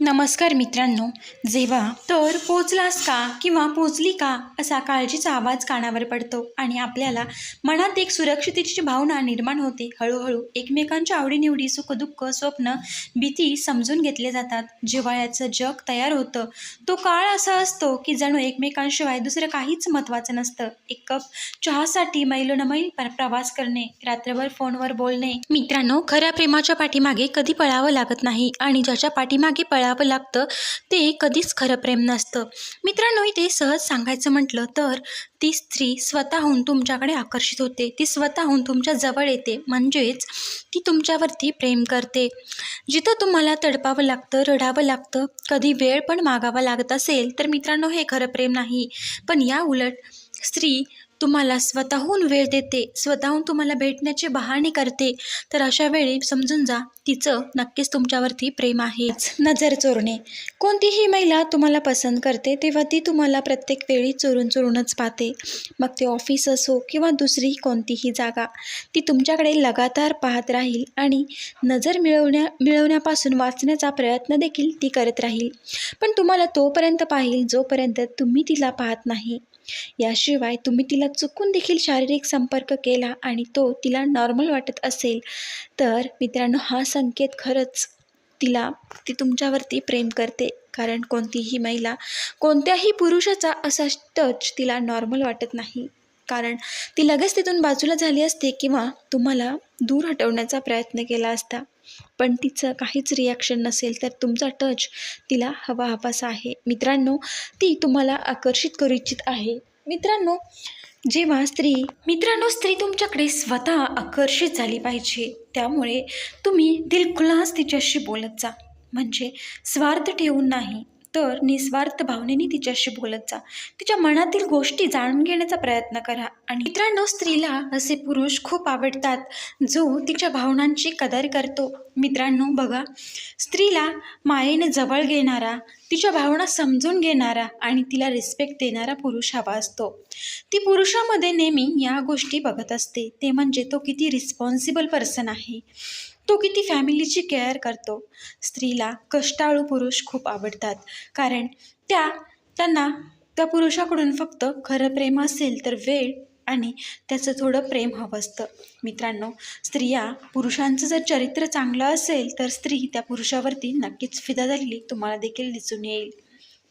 नमस्कार मित्रांनो जेव्हा तर पोचलास का किंवा पोचली का असा काळजीचा आवाज कानावर पडतो आणि आपल्याला मनात एक सुरक्षितेची भावना निर्माण होते. हळूहळू एकमेकांच्या आवडीनिवडी सुखदुःख स्वप्न भीती समजून घेतले जातात. जेव्हा याचं जग तयार होतं तो काळ असा असतो की जणू एकमेकांशिवाय दुसरं काहीच महत्त्वाचं नसतं. एक कप चहासाठी मैलोन मैल प्रवास करणे रात्रभर फोनवर बोलणे. मित्रांनो खऱ्या प्रेमाच्या पाठीमागे कधी पळावं लागत नाही आणि ज्याच्या पाठीमागे पळा पळावं लागतं ते कधीच खरं प्रेम नसतं. मित्रांनो इथे सहज सांगायचं म्हटलं तर ती स्त्री स्वतःहून तुमच्याकडे आकर्षित होते. ती स्वतःहून तुमच्या जवळ येते. म्हणजेच ती तुमच्यावरती प्रेम करते. जिथं तुम्हाला तडपावं लागतं रडावं लागतं कधी वेळ पण मागावा लागत असेल तर मित्रांनो हे खरं प्रेम नाही. पण या उलट स्त्री तुम्हाला स्वतःहून वेळ देते स्वतःहून तुम्हाला भेटण्याचे बहाणे करते तर अशा वेळी समजून जा तिचं नक्कीच तुमच्यावरती प्रेम आहेच. नजर चोरणे. कोणतीही महिला तुम्हाला पसंत करते तेव्हा ती तुम्हाला प्रत्येक वेळी चोरून चोरूनच पाहते. मग ते ऑफिस असो किंवा दुसरी कोणतीही जागा ती तुमच्याकडे लगातार पाहत राहील आणि नजर मिळवण्या मिळवण्यापासून वाचण्याचा प्रयत्न देखील ती करत राहील. पण तुम्हाला तोपर्यंत पाहिल जोपर्यंत तुम्ही तिला पाहत नाही. याशिवाय तुम्ही तिला चुकून देखील शारीरिक संपर्क केला आणि तो तिला नॉर्मल वाटत असेल तर मित्रांनो हा संकेत खरंच तिला ती तुमच्यावरती प्रेम करते. कारण कोणतीही महिला कोणत्याही पुरुषाचा असा टच तिला नॉर्मल वाटत नाही. कारण ती लगेच तिथून बाजूला झाली असते किंवा तुम्हाला दूर हटवण्याचा प्रयत्न केला असता. पण तिचं काहीच रिॲक्शन नसेल तर तुमचा टच तिला हवा हवासा आहे. मित्रांनो ती तुम्हाला आकर्षित करू इच्छित आहे. मित्रांनो जेव्हा स्त्री मित्रांनो स्त्री तुमच्याकडे स्वतः आकर्षित झाली पाहिजे त्यामुळे तुम्ही दिलखुलास तिच्याशी बोलत जा. म्हणजे स्वार्थ ठेवून नाही तर निस्वार्थ भावनेने तिच्याशी बोलत जा. तिच्या मनातील गोष्टी जाणून घेण्याचा प्रयत्न करा. आणि मित्रांनो स्त्रीला असे पुरुष खूप आवडतात जो तिच्या भावनांची कदर करतो. मित्रांनो बघा स्त्रीला मायेने जवळ घेणारा तिच्या भावना समजून घेणारा आणि तिला रिस्पेक्ट देणारा पुरुष हवा असतो. ती पुरुषामध्ये नेहमी या गोष्टी बघत असते. ते म्हणजे तो किती रिस्पॉन्सिबल पर्सन आहे. तो किती फॅमिलीची केअर करतो. स्त्रीला कष्टाळू पुरुष खूप आवडतात. कारण त्या त्यांना त्या पुरुषाकडून फक्त खरं प्रेम असेल तर वेळ आणि त्याचं थोडं प्रेम हवं असतं. मित्रांनो स्त्रिया पुरुषांचं जर चरित्र चांगलं असेल तर स्त्री त्या पुरुषावरती नक्कीच फिदा झालेली तुम्हाला देखील दिसून येईल.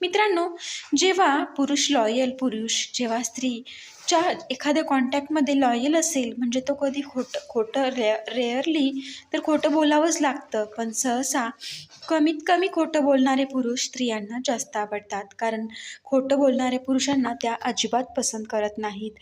मित्रांनो जेव्हा पुरुष लॉयल पुरुष जेव्हा स्त्री च्या एखाद्या कॉन्टॅक्टमध्ये लॉयल असेल म्हणजे तो कधी खोटं खोटं रे रेअरली तर खोटं बोलावंच लागतं. पण सहसा कमीत कमी खोटं बोलणारे पुरुष स्त्रियांना जास्त आवडतात. कारण खोटं बोलणाऱ्या पुरुषांना त्या अजिबात पसंत करत नाहीत.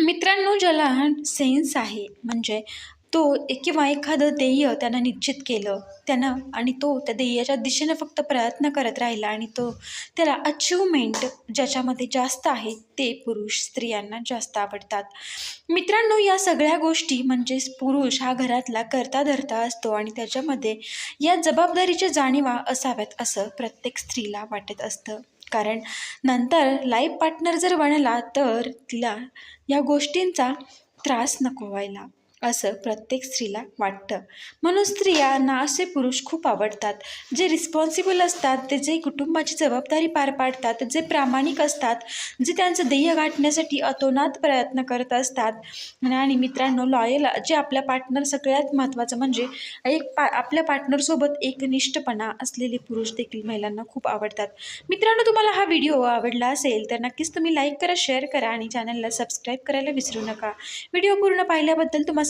मित्रांनो ज्याला सेन्स आहे म्हणजे तो किंवा एखादं ध्येय त्यानं निश्चित केलं. त्यानं आणि तो त्या ध्येयाच्या दिशेनं फक्त प्रयत्न करत राहिला आणि तो त्याला अचिव्हमेंट ज्याच्यामध्ये जास्त आहे ते पुरुष स्त्रियांना जास्त आवडतात. मित्रांनो या सगळ्या गोष्टी म्हणजेच पुरुष हा घरातला करता धरता असतो आणि त्याच्यामध्ये या जबाबदारीच्या जाणीवा असाव्यात असं प्रत्येक स्त्रीला वाटत असतं. कारण नंतर लाईफ पार्टनर जर बनला तर तिला या गोष्टींचा त्रास नको व्हायला. असं प्रत्येक स्त्रीला वाटतं. म्हणून स्त्रियांना असे पुरुष खूप आवडतात. जे रिस्पॉन्सिबल असतात ते जे कुटुंबाची जबाबदारी पार पाडतात जे प्रामाणिक असतात जे त्यांचं ध्येय गाठण्यासाठी अतोनात प्रयत्न करत असतात. आणि मित्रांनो लॉयल जे आपल्या पार्टनर सगळ्यात महत्त्वाचं म्हणजे एक पा आपल्या पार्टनरसोबत एकनिष्ठपणा असलेले पुरुष देखील महिलांना खूप आवडतात. मित्रांनो तुम्हाला हा व्हिडिओ आवडला असेल तर नक्कीच तुम्ही लाईक करा शेअर करा आणि चॅनलला सबस्क्राईब करायला विसरू नका. व्हिडिओ पूर्ण पाहिल्याबद्दल तुम्हाला